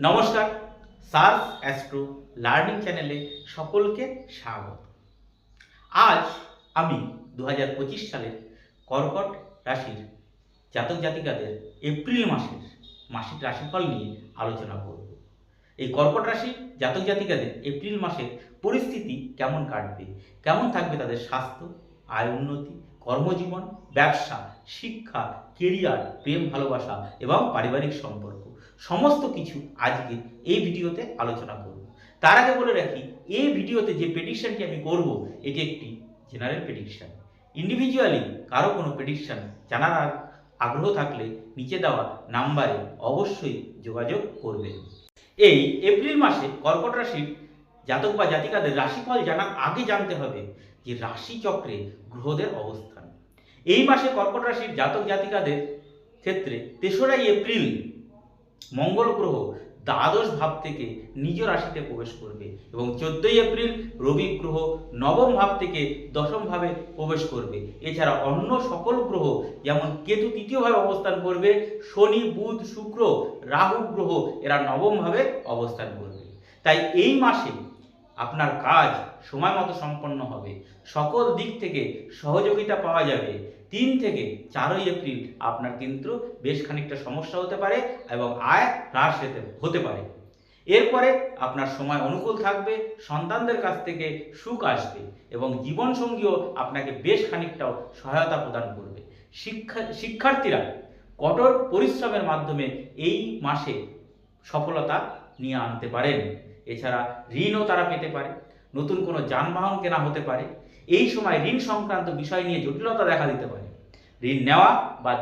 নমস্কার SARS astro learning চ্যানেলে সকলকে স্বাগত। আজ আমি দু হাজার পঁচিশ সালের কর্কট রাশির জাতক জাতিকাদের এপ্রিল মাসের মাসিক রাশিফল নিয়ে আলোচনা করব। এই কর্কট রাশি জাতক জাতিকাদের এপ্রিল মাসের পরিস্থিতি কেমন কাটবে, কেমন থাকবে তাদের স্বাস্থ্য, আয় উন্নতি, কর্মজীবন, ব্যবসা, শিক্ষা কেরিয়ার প্রেম, ভালোবাসা এবং পারিবারিক সম্পর্ক। সমস্ত কিছু আজকে এই ভিডিওতে আলোচনা করব। তার আগে বলে রাখি, এই ভিডিওতে যে প্রেডিকশনটি আমি করব, এটি একটি জেনারেল প্রেডিকশন ইন্ডিভিজুয়ালি কারও কোনো প্রেডিকশন জানার আগ্রহ থাকলে নিচে দেওয়া নাম্বারে অবশ্যই যোগাযোগ করবেন। এই এপ্রিল মাসে কর্কট রাশির জাতক বা জাতিকাদের রাশিফল জানার আগে জানতে হবে যে রাশি চক্রে গ্রহদের অবস্থান। এই মাসে কর্কট রাশির জাতক জাতিকাদের ক্ষেত্রে তেসরাই এপ্রিল মঙ্গল গ্রহ দ্বাদশ ভাব থেকে নিজ রাশিতে প্রবেশ করবে এবং চোদ্দই এপ্রিল রবি গ্রহ নবম ভাব থেকে দশম ভাবে প্রবেশ করবে। এছাড়া অন্য সকল গ্রহ যেমন কেতু তৃতীয় ভাবে অবস্থান করবে, শনি, বুধ, শুক্র, রাহু গ্রহ এরা নবম ভাবে অবস্থান করবে। তাই এই মাসে আপনার কাজ সময় মতো সম্পন্ন হবে। সকল দিক থেকে সহযোগিতা পাওয়া যাবে। তিন থেকে চারই এপ্রিল আপনার কিন্তু বেশ খানিকটা সমস্যা হতে পারে এবং আয় হ্রাস হতে হতে পারে। এরপরে আপনার সময় অনুকূল থাকবে, সন্তানদের কাছ থেকে সুখ আসবে এবং জীবনসঙ্গীও আপনাকে বেশ খানিকটাও সহায়তা প্রদান করবে। শিক্ষা, শিক্ষার্থীরা কঠোর পরিশ্রমের মাধ্যমে এই মাসে সফলতা নিয়ে আনতে পারেন। এছাড়া ঋণও তারা পেতে পারে। নতুন কোনো যানবাহন কেনা হতে পারে। এই সময় ঋণ সংক্রান্ত বিষয় নিয়ে জটিলতা দেখা দিতে পারে। ঋণ নেওয়া বা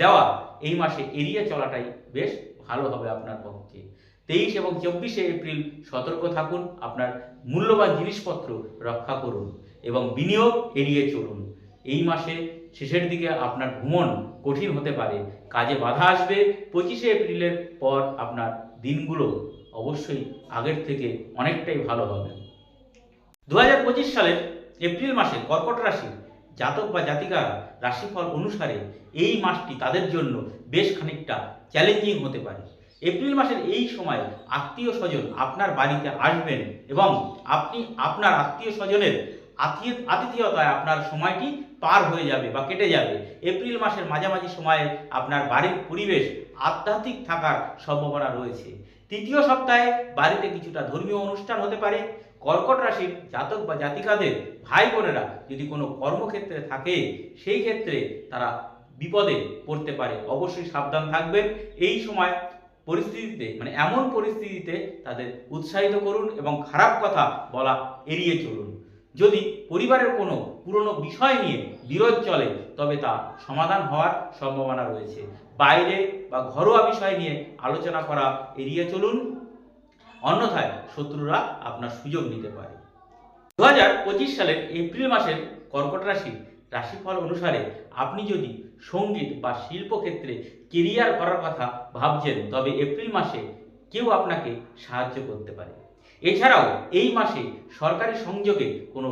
দেওয়া এই মাসে এড়িয়ে চলাটাই বেশ ভালো হবে আপনার পক্ষে। তেইশ এবং চব্বিশে এপ্রিল সতর্ক থাকুন, আপনার মূল্যবান জিনিসপত্র রক্ষা করুন এবং বিনিয়োগ এড়িয়ে চলুন। এই মাসে শেষের দিকে আপনার ভ্রমণ কঠিন হতে পারে, কাজে বাধা আসবে। পঁচিশে এপ্রিলের পর আপনার দিনগুলো অবশ্যই আগের থেকে অনেকটাই ভালো হবে। দু সালের এপ্রিল মাসে কর্কট রাশি জাতক বা জাতিকারা রাশিফল অনুসারে এই মাসটি তাদের জন্য বেশ খানিকটা চ্যালেঞ্জিং হতে পারে। এপ্রিল মাসের এই সময় আত্মীয় স্বজন আপনার বাড়িতে আসবেন এবং আপনি আপনার আত্মীয় স্বজনের আতিথেয়তায় আপনার সময়টি পার হয়ে যাবে বা কেটে যাবে। এপ্রিল মাসের মাঝামাঝি সময়ে আপনার বাড়ির পরিবেশ আধ্যাত্মিক থাকার সম্ভাবনা রয়েছে। তৃতীয় সপ্তাহে বাড়িতে কিছুটা ধর্মীয় অনুষ্ঠান হতে পারে। কর্কট রাশির জাতক বা জাতিকাদের ভাই বোনেরা যদি কোনো কর্মক্ষেত্রে থাকে, সেই ক্ষেত্রে তারা বিপদে পড়তে পারে। অবশ্যই সাবধান থাকবেন। এই সময় পরিস্থিতিতে মানে এমন পরিস্থিতিতে তাদের উৎসাহিত করুন এবং খারাপ কথা বলা এড়িয়ে চলুন। যদি পরিবারের কোনো পুরনো বিষয় নিয়ে বিরোধ চলে, তবে তা সমাধান হওয়ার সম্ভাবনা রয়েছে। বাইরে বা ঘরোয়া বিষয় নিয়ে আলোচনা করা এড়িয়ে চলুন। অন্যথায় শত্রুরা আপনার সুযোগ নিতে পারে। দু হাজার পঁচিশ সালের এপ্রিল মাসের কর্কট রাশি রাশিফল অনুসারে আপনি যদি সংগীত বা শিল্পক্ষেত্রে কেরিয়ার করার কথা ভাবছেন, তবে এপ্রিল মাসে কেউ আপনাকে সাহায্য করতে পারে। এছাড়াও এই মাসে সরকারি সংযোগে কোনো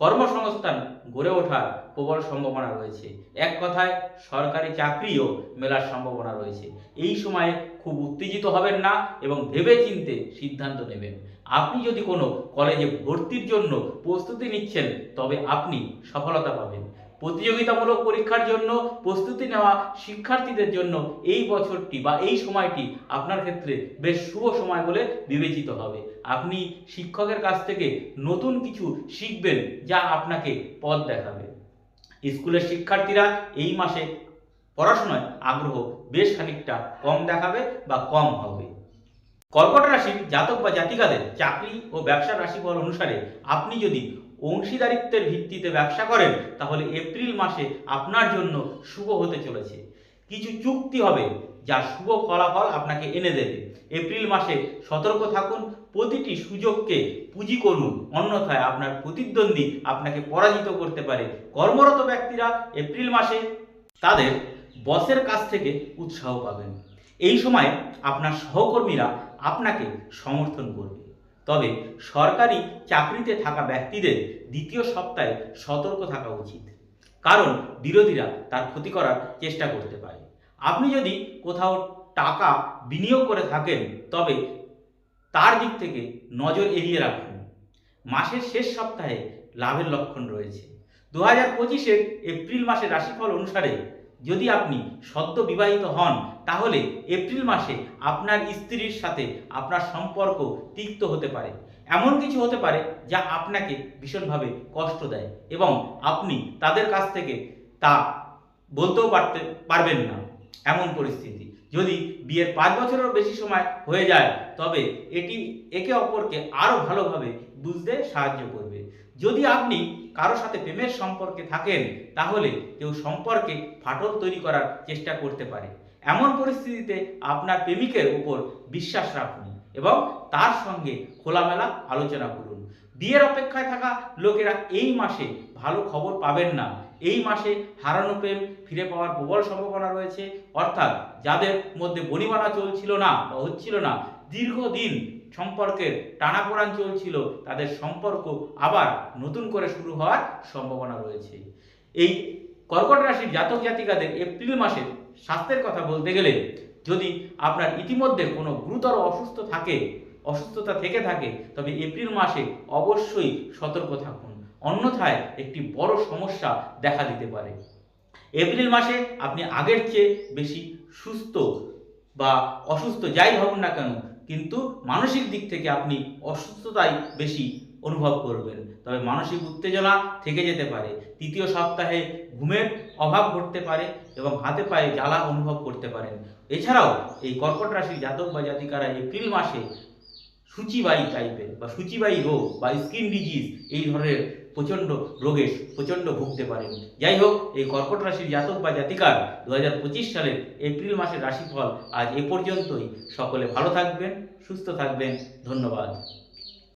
কর্মসংস্থান গড়ে ওঠার প্রবল সম্ভাবনা রয়েছে। এক কথায়, সরকারি চাকরিও মেলার সম্ভাবনা রয়েছে। এই সময়ে খুব উত্তেজিত হবেন না এবং ভেবে চিনতে সিদ্ধান্ত নেবেন। আপনি যদি কোনো কলেজে ভর্তির জন্য প্রস্তুতি নিচ্ছেন, তবে আপনি সফলতা পাবেন। প্রতিযোগিতামূলক পরীক্ষার জন্য প্রস্তুতি নেওয়া শিক্ষার্থীদের জন্য এই বছরটি বা এই সময়টি আপনার ক্ষেত্রে বেশ শুভ সময় বলে বিবেচিত হবে। আপনি শিক্ষকের কাছ থেকে নতুন কিছু শিখবেন যা আপনাকে পথ দেখাবে। স্কুলের শিক্ষার্থীরা এই মাসে পড়াশোনায় আগ্রহ বেশ খানিকটা কম দেখাবে বা কম হবে। কর্কট রাশির জাতক বা জাতিকাদের চাকরি ও ব্যবসা রাশিফল অনুসারে আপনি যদি অংশীদারিত্বের ভিত্তিতে ব্যবসা করেন, তাহলে এপ্রিল মাসে আপনার জন্য শুভ হতে চলেছে। কিছু চুক্তি হবে যা শুভ ফলাফল আপনাকে এনে দেবে। এপ্রিল মাসে সতর্ক থাকুন, প্রতিটি সুযোগকে পুঁজি করুন, অন্যথায় আপনার প্রতিদ্বন্দ্বী আপনাকে পরাজিত করতে পারে। কর্মরত ব্যক্তিরা এপ্রিল মাসে তাদের বসের কাছ থেকে উৎসাহ পাবেন। এই সময় আপনার সহকর্মীরা আপনাকে সমর্থন করবে। তবে সরকারি চাকরিতে থাকা ব্যক্তিদের দ্বিতীয় সপ্তাহে সতর্ক থাকা উচিত। কারণ বিরোধীরা তার ক্ষতি করার চেষ্টা করতে পারে। আপনি যদি কোথাও টাকা বিনিয়োগ করে থাকেন, তবে তার দিক থেকে নজর এড়িয়ে রাখুন। মাসের শেষ সপ্তাহে লাভের লক্ষণ রয়েছে। দু হাজার পঁচিশের এপ্রিল মাসের রাশিফল অনুসারে যদি আপনি সদ্য বিবাহিত হন, তাহলে এপ্রিল মাসে আপনার স্ত্রীর সাথে আপনার সম্পর্ক তিক্ত হতে পারে। এমন কিছু হতে পারে যা আপনাকে ভীষণভাবে কষ্ট দেয় এবং আপনি তাদের কাছ থেকে তা বলতেও পারতে, পারবেন না। এমন পরিস্থিতি। যদি বিয়ের পাঁচ বছরেরও বেশি সময় হয়ে যায়, তবে এটি একে অপরকে আরও ভালোভাবে বুঝতে সাহায্য করবে। যদি আপনি কারও সাথে প্রেমের সম্পর্কে থাকেন, তাহলে কেউ সম্পর্কে ফাটল তৈরি করার চেষ্টা করতে পারে। এমন পরিস্থিতিতে আপনার প্রেমিকের উপর বিশ্বাস রাখুন এবং তার সঙ্গে খোলামেলা আলোচনা করুন। বিয়ের অপেক্ষায় থাকা লোকেরা এই মাসে ভালো খবর পাবেন না। এই মাসে হারানো প্রেম ফিরে পাওয়ার প্রবল সম্ভাবনা রয়েছে। অর্থাৎ যাদের মধ্যে বনিবানা চলছিল না বা হচ্ছিল না, দীর্ঘদিন সম্পর্কের টানাপোড়ান চলছিল, তাদের সম্পর্ক আবার নতুন করে শুরু হওয়ার সম্ভাবনা রয়েছে। এই কর্কট রাশির জাতক জাতিকাদের এপ্রিল মাসের স্বাস্থ্যের কথা বলতে গেলে, যদি আপনার ইতিমধ্যে কোনো গুরুতর অসুস্থ থাকে, অসুস্থতা থেকে থাকে, তবে এপ্রিল মাসে অবশ্যই সতর্ক থাকুন। অন্যথায় একটি বড় সমস্যা দেখা দিতে পারে। এপ্রিল মাসে আপনি আগের চেয়ে বেশি সুস্থ বা অসুস্থ যাই ভাবুন না কেন কিন্তু মানসিক দিক থেকে আপনি অসুস্থতাই বেশি অনুভব করবেন। তবে মানসিক উত্তেজনা থেকে যেতে পারে, তৃতীয় সপ্তাহে ঘুমের অভাব ঘটতে পারে এবং হাতে পায়ে জ্বালা অনুভব করতে পারেন। এছাড়াও এই কর্কট রাশির জাতক বা জাতিকারা এপ্রিল মাসে সূচিবায়ী টাইপের বা সূচিবায়ী রোগ বা স্কিন ডিজিজ এই ধরনের প্রচণ্ড রোগে প্রচণ্ড ভুগতে পারেন। যাই হোক এই কর্কট রাশির জাতক বা জাতিকার দু হাজার পঁচিশ সালের এপ্রিল মাসের রাশিফল আজ এ পর্যন্তই। সকলে ভালো থাকবেন, সুস্থ থাকবেন। ধন্যবাদ।